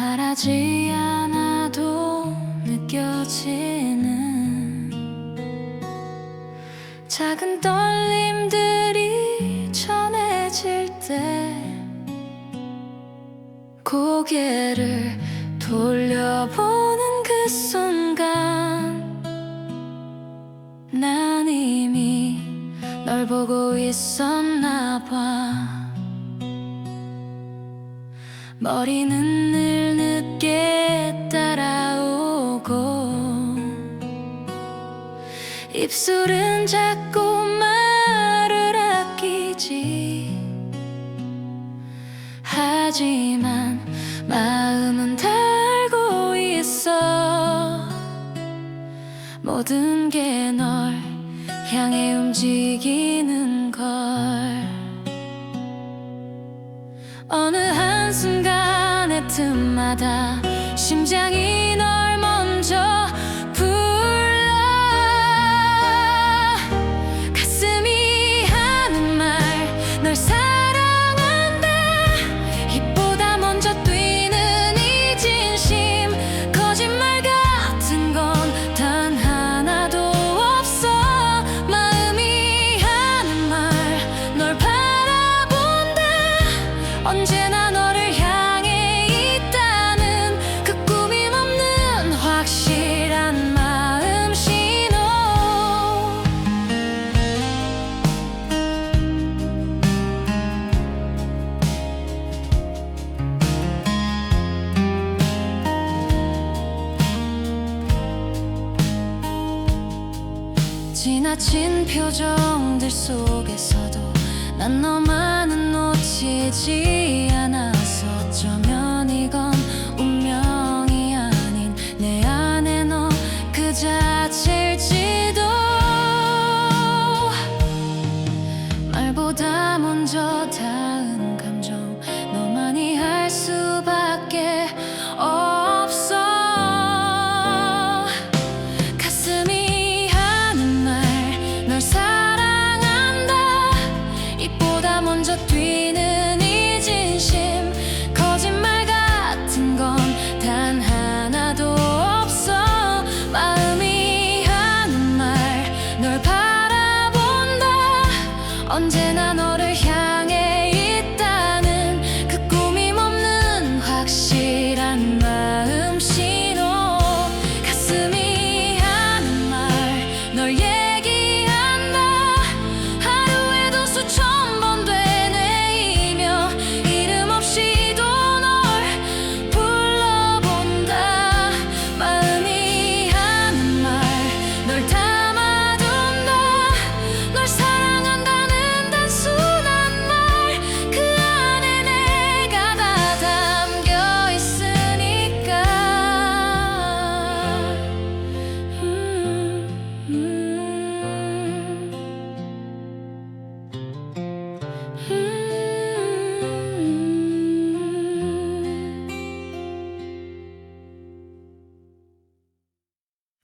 말하지 않아도 느껴지는 작은 떨림들이 전해질 때 고개를 돌려보는 그 순간 난 이미 널 보고 있었나 봐. 머리는 늘 늦게 따라오고 입술은 자꾸 말을 아끼지. 하지만 마음은 다 알고 있어. 모든 게 널 향해 움직이는 걸. 어느 한순간의 틈마다 심장이 널 먼저 불러. 가슴이 하는 말 널 사랑한다. 입보다 먼저 뛰는 이 진심. 거짓말 같은 건 단 하나도 없어. 마음이 하는 말 널 바라본다. 언제 지나친 표정들 속에서도 난 너만은 놓치지 않아서 어쩌면 이건 운명이 아닌 내 안에 너 그 자체일지도. 말보다 먼저 닿은